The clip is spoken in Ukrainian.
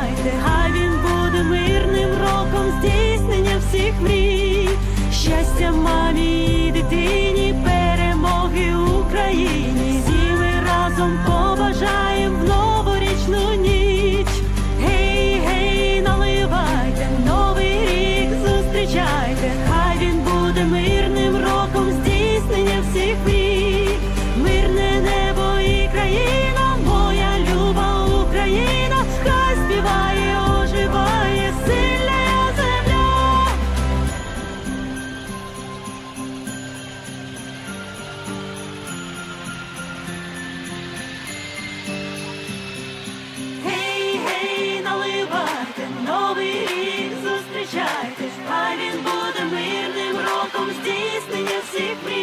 Дайте, хай він буде мирним роком здійснення всіх мрій, щастя мамі і дитині. Всіх